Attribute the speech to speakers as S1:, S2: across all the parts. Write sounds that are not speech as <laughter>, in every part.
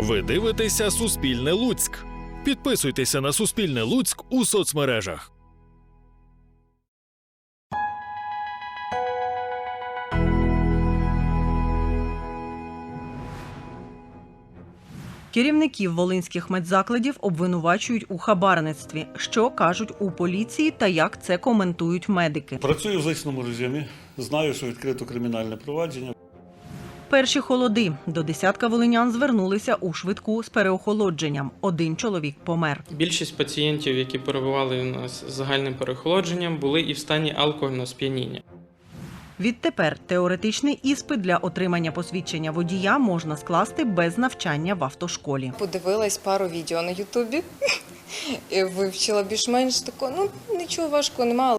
S1: Ви дивитеся Суспільне Луцьк. Підписуйтеся на Суспільне Луцьк у соцмережах.
S2: Керівників волинських медзакладів обвинувачують у хабарництві. Що кажуть у поліції та як це коментують медики?
S3: Працюю в звичному режимі. Знаю, що відкрито кримінальне провадження.
S2: Перші холоди до десятка волинян звернулися у швидку з переохолодженням. Один чоловік помер.
S4: Більшість пацієнтів, які перебували у нас з загальним переохолодженням, були і в стані алкогольного сп'яніння.
S2: Відтепер теоретичний іспит для отримання посвідчення водія можна скласти без навчання в автошколі.
S5: Подивилась пару відео на Ютубі. <laughs> Вивчила більш-менш тако, ну нічого важкого немає.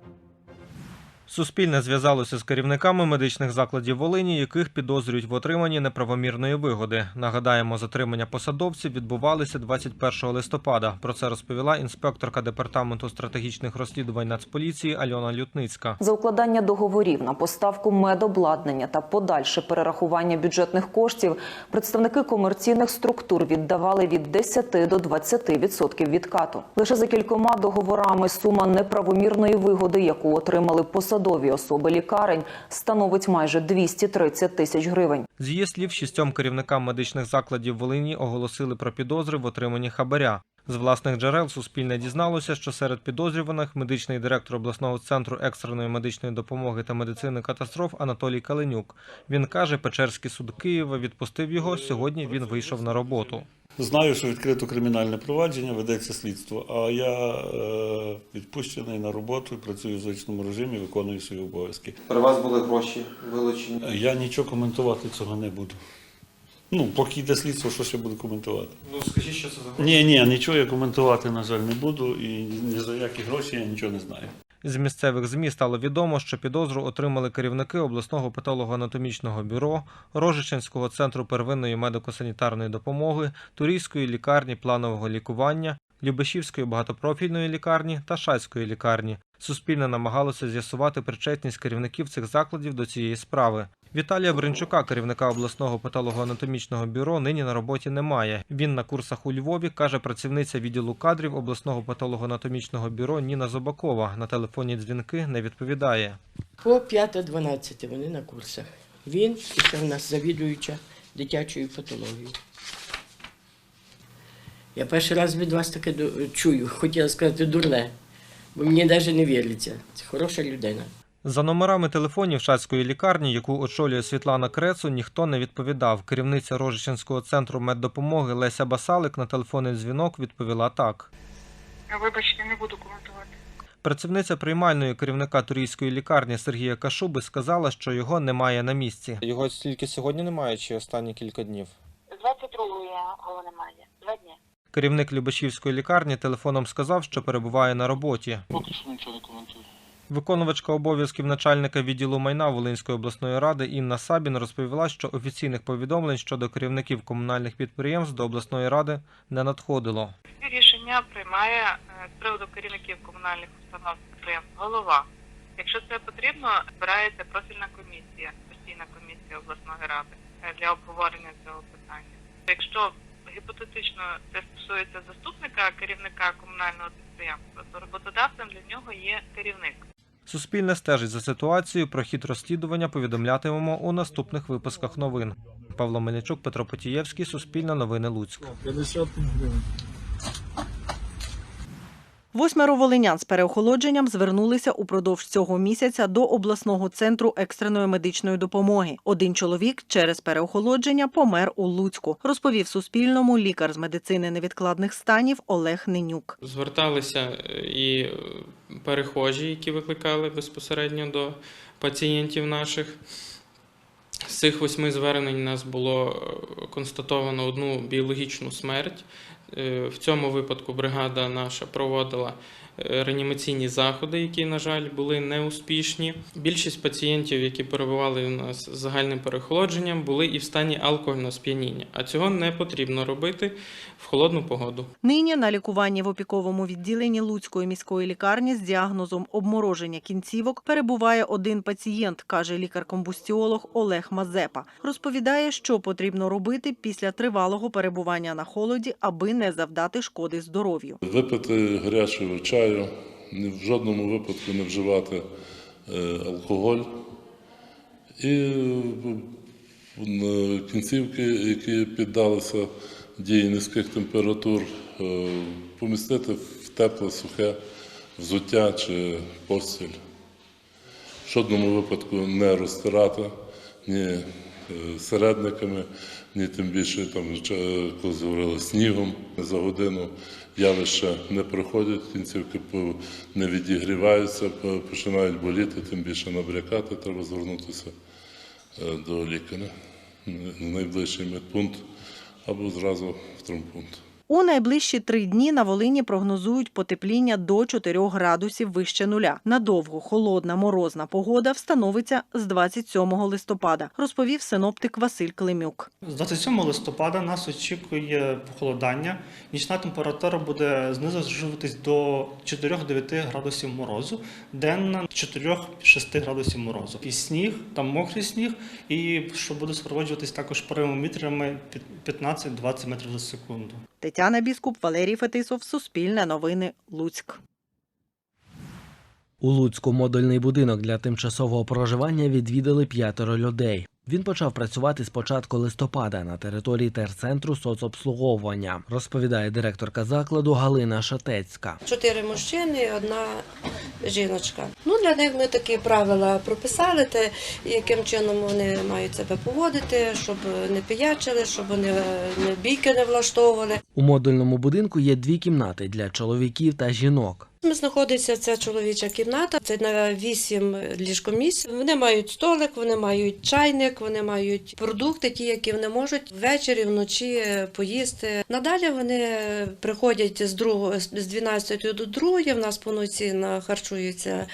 S6: Суспільне зв'язалося з керівниками медичних закладів Волині, яких підозрюють в отриманні неправомірної вигоди. Нагадаємо, затримання посадовців відбувалися 21 листопада. Про це розповіла інспекторка департаменту стратегічних розслідувань Нацполіції Альона Лютницька.
S7: За укладання договорів на поставку медобладнання та подальше перерахування бюджетних коштів представники комерційних структур віддавали від 10 до 20% відкату. Лише за кількома договорами сума неправомірної вигоди, яку отримали посадові особи лікарень, становить майже 230 тисяч гривень.
S6: З її слів, шістьом керівникам медичних закладів Волині оголосили про підозри в отриманні хабаря. З власних джерел Суспільне дізналося, що серед підозрюваних медичний директор обласного центру екстреної медичної допомоги та медицини катастроф Анатолій Каленюк. Він каже, Печерський суд Києва відпустив його. Сьогодні він вийшов на роботу.
S3: Знаю, що відкрито кримінальне провадження, ведеться слідство. А я е, відпущений на роботу, працюю в звичному режимі, виконую свої обов'язки.
S8: При вас були гроші вилучені.
S3: Я нічого коментувати цього не буду. Ну, поки йде слідство, що ще буду коментувати?
S4: Ну скажіть, що це за
S3: Ні, ні, нічого я коментувати, на жаль, не буду, і ні за які гроші я нічого не знаю.
S6: З місцевих змі стало відомо, що підозру отримали керівники обласного патологоанатомічного бюро, Рожичинського центру первинної медико-санітарної допомоги, Турійської лікарні планового лікування, Любешівської багатопрофільної лікарні та Шацької лікарні. Суспільне намагалося з'ясувати причетність керівників цих закладів до цієї справи. Віталія Бринчука, керівника обласного патологоанатомічного бюро, нині на роботі немає. Він на курсах у Львові, каже працівниця відділу кадрів обласного патологоанатомічного бюро Ніна Зобакова. На телефонні дзвінки не відповідає.
S9: По 5-12 вони на курсах. Він і в нас завідуюча дитячою патологією. Я перший раз від вас таке чую, хотіла сказати дурне, бо мені навіть не віриться. Це хороша людина.
S6: За номерами телефонів Шацької лікарні, яку очолює Світлана Крецу, ніхто не відповідав. Керівниця Рожичинського центру меддопомоги Леся Басалик на телефонний дзвінок відповіла так.
S10: Вибачте, не буду коментувати.
S6: Працівниця приймальної керівника турійської лікарні Сергія Кашуби сказала, що його немає на місці.
S11: Його тільки сьогодні немає, чи останні кілька днів?
S10: З 22-го його немає. Два дні.
S6: Керівник Любешівської лікарні телефоном сказав, що перебуває на роботі.
S3: Поки що нічого не коментую.
S6: Виконувачка обов'язків начальника відділу майна Волинської обласної ради Інна Сабін розповіла, що офіційних повідомлень щодо керівників комунальних підприємств до обласної ради не надходило.
S10: Рішення приймає е, з приводу керівників комунальних установ підприємств голова. Якщо це потрібно, збирається профільна комісія, постійна комісія обласної ради е, для обговорення цього питання. Якщо гіпотетично це стосується заступника керівника комунального підприємства, то роботодавцем для нього є керівник.
S6: Суспільне стежить за ситуацією. Про хід розслідування повідомлятимемо у наступних випусках новин. Павло Мельничук, Петро Потієвський, Суспільне новини Луцьк.
S2: Восьмеро волинян з переохолодженням звернулися упродовж цього місяця до обласного центру екстреної медичної допомоги. Один чоловік через переохолодження помер у Луцьку, розповів Суспільному лікар з медицини невідкладних станів Олег Ненюк.
S4: зверталися е, і е, перехожі, які викликали безпосередньо до пацієнтів наших. З цих восьми звернень у нас було е, констатовано одну біологічну смерть. Е, В цьому випадку бригада наша проводила реанімаційні заходи, які, на жаль, були неуспішні. Більшість пацієнтів, які перебували у нас з загальним переохолодженням, були і в стані алкогольного сп'яніння. А цього не потрібно робити в холодну погоду.
S2: Нині на лікуванні в опіковому відділенні Луцької міської лікарні з діагнозом обмороження кінцівок перебуває один пацієнт, каже лікар-комбустіолог Олег Мазепа. Розповідає, що потрібно робити після тривалого перебування на холоді, аби не завдати шкоди здоров'ю.
S12: Випити гарячого чаю, ні в жодному випадку не вживати е, алкоголь. І е, кінцівки, які піддалися дії низьких температур, е, помістити в тепле, сухе взуття чи постіль. В жодному випадку не розтирати ні середниками, ні тим більше, там, коли говорили, снігом за годину явища не проходять, кінцівки не відігріваються, починають боліти, тим більше набрякати, треба звернутися е, до лікаря в найближчий медпункт або зразу в травмпункт.
S2: У найближчі три дні на Волині прогнозують потепління до 4 градусів вище нуля. Надовго холодна морозна погода встановиться з 27 листопада, розповів синоптик Василь Климюк.
S13: З 27 листопада нас очікує похолодання. Нічна температура буде знижуватись до 4-9 градусів морозу, денна 4-6 градусів морозу. І сніг, там мокрий сніг, і що буде супроводжуватись також поривами вітрами під 15-20 метрів за секунду.
S2: Тетяна Біскуп, Валерій Фетисов, Суспільне новини, Луцьк.
S14: У Луцьку модульний будинок для тимчасового проживання відвідали п'ятеро людей. Він почав працювати з початку листопада на території терцентру соцобслуговування, розповідає директорка закладу Галина Шатецька.
S15: Чотири мужчини, і одна жіночка. Ну для них ми такі правила прописали, те, яким чином вони мають себе поводити, щоб не пиячили, щоб вони не бійки не влаштовували.
S14: У модульному будинку є дві кімнати для чоловіків та жінок.
S15: Ми знаходиться ця чоловіча кімната. Це на вісім ліжкомісць. Вони мають столик, вони мають чайник, вони мають продукти, ті, які вони можуть ввечері, вночі поїсти. Надалі вони приходять з другого з 12 до 2, В нас повноцінно харчуються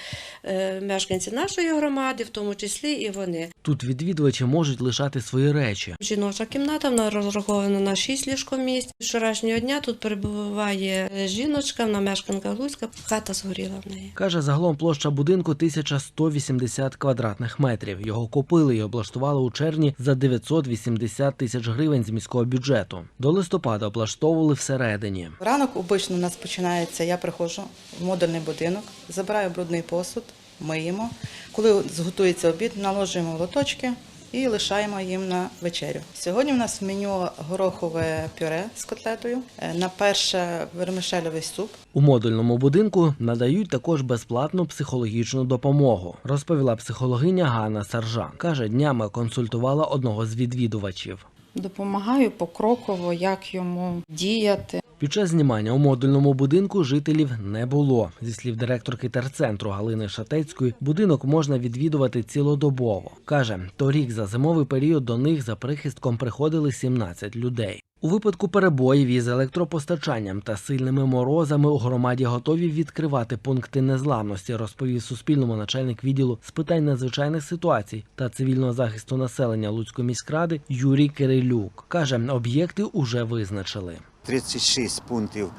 S15: е, мешканці нашої громади, в тому числі і вони.
S14: Тут відвідувачі можуть лишати свої речі.
S15: Жіноча кімната вона розрахована на 6 ліжкомісць. З Вчорашнього дня тут перебуває жіночка, вона мешканка Луцька. Хата згоріла в неї.
S14: Каже, загалом площа будинку 1180 квадратних метрів. Його купили і облаштували у червні за 980 тисяч гривень з міського бюджету. До листопада облаштовували всередині.
S16: Ранок обично у нас починається. Я приходжу в модульний будинок, забираю брудний посуд, миємо. Коли зготується обід, наложуємо лоточки і лишаємо їм на вечерю. Сьогодні у нас в меню горохове пюре з котлетою, е, на перше вермишельовий суп.
S14: У модульному будинку надають також безплатну психологічну допомогу, розповіла психологиня Ганна Саржан. Каже, днями консультувала одного з відвідувачів.
S17: Допомагаю покроково, як йому діяти.
S14: Під час знімання у модульному будинку жителів не було. Зі слів директорки терцентру Галини Шатецької, будинок можна відвідувати цілодобово. Каже, торік за зимовий період до них за прихистком приходили 17 людей. У випадку перебоїв із електропостачанням та сильними морозами у громаді готові відкривати пункти незламності, розповів Суспільному начальник відділу з питань надзвичайних ситуацій та цивільного захисту населення Луцької міськради Юрій Кирилюк. Каже, об'єкти уже визначили.
S18: 36 пунктів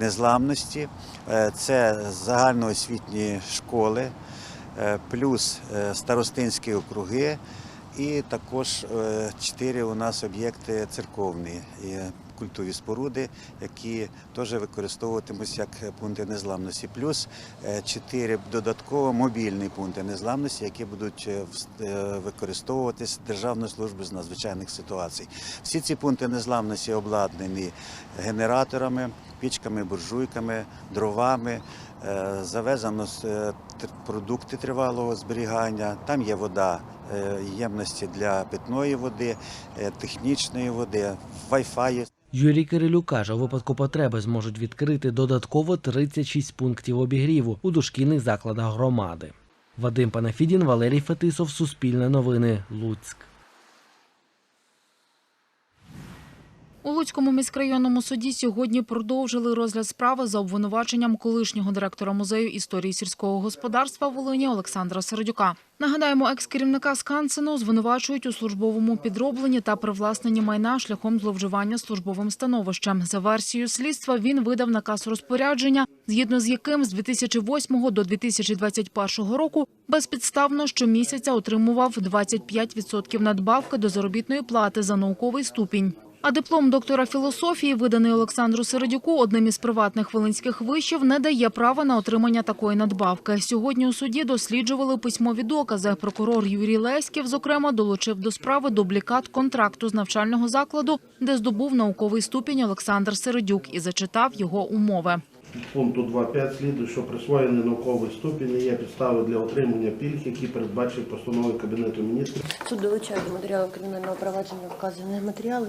S18: незламності. Е, Це загальноосвітні школи, е, плюс е, старостинські округи, і також 4 у нас об'єкти церковні. Культові споруди, які теж використовуватимуться як пункти незламності, плюс 4 додатково мобільні пункти незламності, які будуть е, е, використовуватись Державною службою з надзвичайних ситуацій. Всі ці пункти незламності обладнані генераторами, пічками, буржуйками, дровами. Е, Завезено е, продукти тривалого зберігання. Там є вода, е, ємності для питної води, е, технічної води, Wi-Fi.
S14: Юрій Кирилюк каже, у випадку потреби зможуть відкрити додатково 36 пунктів обігріву у дошкільних закладах громади. Вадим Панафідін, Валерій Фетисов, Суспільне новини, Луцьк.
S19: У Луцькому міськрайонному суді сьогодні продовжили розгляд справи за обвинуваченням колишнього директора музею історії сільського господарства Волині Олександра Середюка. Нагадаємо, екс-керівника Скансену звинувачують у службовому підробленні та привласненні майна шляхом зловживання службовим становищем. За версією слідства він видав наказ розпорядження, згідно з яким з 2008 до 2021 року безпідставно щомісяця отримував 25% надбавки до заробітної плати за науковий ступінь. А диплом доктора філософії, виданий Олександру Середюку, одним із приватних волинських вишів, не дає права на отримання такої надбавки. Сьогодні у суді досліджували письмові докази. Прокурор Юрій Леськів, зокрема, долучив до справи дублікат контракту з навчального закладу, де здобув науковий ступінь Олександр Середюк і зачитав його умови.
S20: Пункту 2.5 слідує, що присвоєний науковий ступінь не є підставою для отримання пільг, які передбачені постановою Кабінету міністрів.
S21: Суд долучає до матеріалу кримінального провадження вказані матеріали.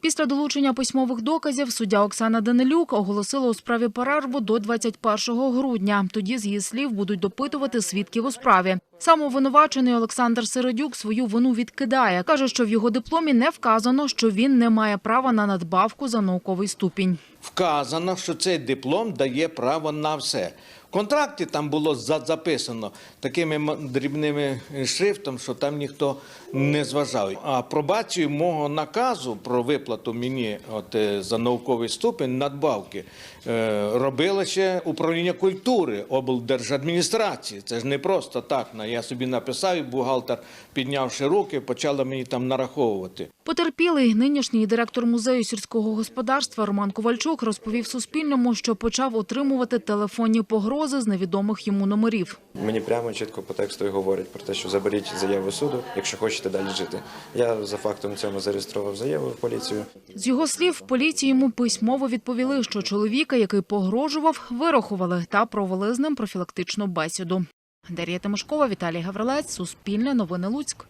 S19: Після долучення письмових доказів суддя Оксана Данилюк оголосила у справі перерву до 21 грудня. Тоді, з її слів, будуть допитувати свідків у справі. Сам обвинувачений Олександр Середюк свою вину відкидає. Каже, що в його дипломі не вказано, що він не має права на надбавку за науковий ступінь.
S22: Вказано, що цей диплом дає право на все. В контракті там було записано такими дрібними шрифтом, що там ніхто не зважав. А пробацію мого наказу про виплату мені от, е, за науковий ступень надбавки е, робило ще управління культури облдержадміністрації. Це ж не просто так. Я собі написав, і бухгалтер, піднявши руки, почала мені там нараховувати.
S19: Потерпілий нинішній директор музею сільського господарства Роман Ковальчук розповів Суспільному, що почав отримувати телефонні погрози з невідомих йому номерів.
S23: Мені прямо чітко по тексту і говорять про те, що заберіть заяву суду, якщо хочете далі жити. Я за фактом цьому зареєстрував заяву в поліцію.
S19: З його слів, в поліції йому письмово відповіли, що чоловіка, який погрожував, вирахували та провели з ним профілактичну бесіду. Дар'я Тимошкова, Віталій Гаврилець, Суспільне новини Луцьк.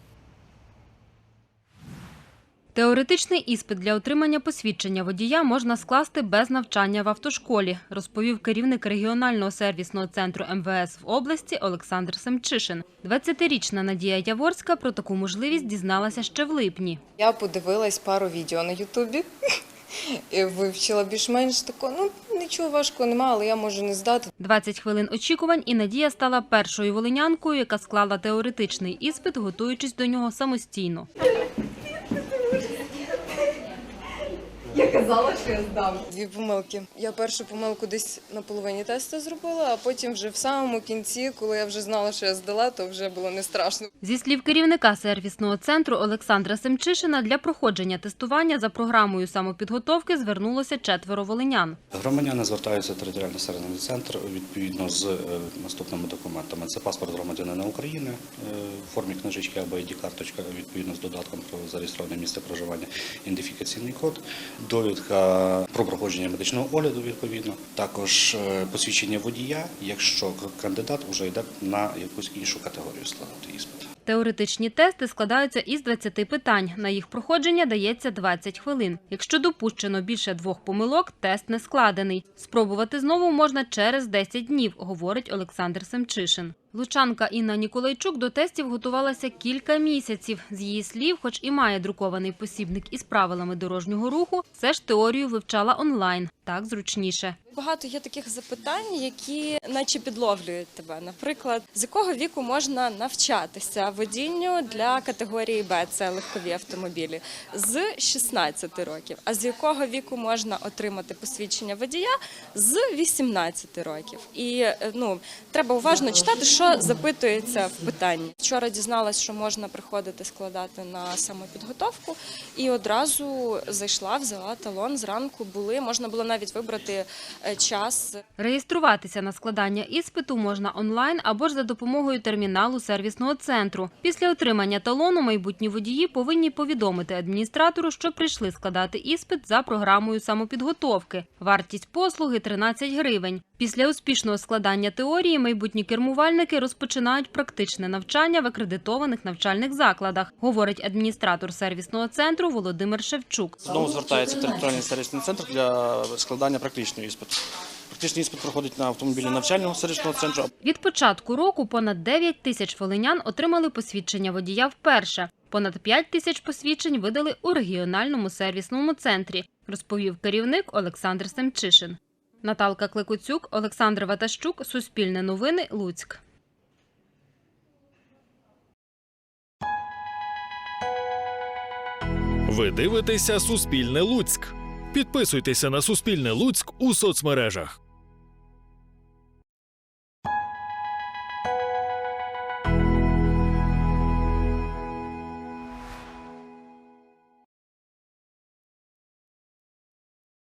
S24: Теоретичний іспит для отримання посвідчення водія можна скласти без навчання в автошколі, розповів керівник регіонального сервісного центру МВС в області Олександр Семчишин. 20-річна Надія Яворська про таку можливість дізналася ще в липні.
S5: Я подивилась пару відео на Ютубі. <laughs> Вивчила більш-менш тако, ну нічого важкого немає, але я можу не здати.
S24: 20 хвилин очікувань, і Надія стала першою волинянкою, яка склала теоретичний іспит, готуючись до нього самостійно.
S5: Я казала, що я здам. Дві помилки. Я першу помилку десь на половині тесту зробила, а потім вже в самому кінці, коли я вже знала, що я здала, то вже було не страшно.
S24: Зі слів керівника сервісного центру Олександра Семчишина, для проходження тестування за програмою самопідготовки звернулося четверо волинян.
S25: Громадяни звертаються в територіальний сервісний центр відповідно з е, наступними документами. Це паспорт громадянина України е, в формі книжечки або ID-карточка відповідно з додатком про зареєстроване місце проживання, ідентифікаційний код, довідка про проходження медичного огляду відповідно, також е, посвідчення водія, якщо кандидат вже йде на якусь іншу категорію складати іспит.
S24: Теоретичні тести складаються із 20 питань. На їх проходження дається 20 хвилин. Якщо допущено більше двох помилок, тест не складений. Спробувати знову можна через 10 днів, говорить Олександр Семчишин. Лучанка Інна Ніколайчук до тестів готувалася кілька місяців. З її слів, хоч і має друкований посібник із правилами дорожнього руху, все ж теорію вивчала онлайн. Так зручніше.
S26: Багато є таких запитань, які наче підловлюють тебе. Наприклад, з якого віку можна навчатися водінню для категорії Б, це легкові автомобілі, з 16 років. А з якого віку можна отримати посвідчення водія з 18 років. І е, ну треба уважно читати, що запитується в питанні. Вчора дізналась, що можна приходити складати на самопідготовку, і одразу зайшла, взяла талон. Зранку були можна було навіть вибрати е, час.
S24: Реєструватися на складання іспиту можна онлайн або ж за допомогою терміналу сервісного центру. Після отримання талону майбутні водії повинні повідомити адміністратору, що прийшли складати іспит за програмою самопідготовки. Вартість послуги 13 гривень. Після успішного складання теорії майбутні кермувальники розпочинають практичне навчання в акредитованих навчальних закладах, говорить адміністратор сервісного центру Володимир Шевчук.
S27: Знову звертається територіальний сервісний центр для складання практичного іспиту.
S28: Практичний іспит проходить на автомобілі навчального сервісного центру.
S24: Від початку року понад 9 тисяч волинян отримали посвідчення водія вперше. Понад 5 тисяч посвідчень видали у регіональному сервісному центрі, розповів керівник Олександр Семчишин. Наталка Кликуцюк, Олександр Ватащук, Суспільне новини, Луцьк.
S29: Ви дивитеся Суспільне Луцьк. Підписуйтеся на Суспільне Луцьк у соцмережах.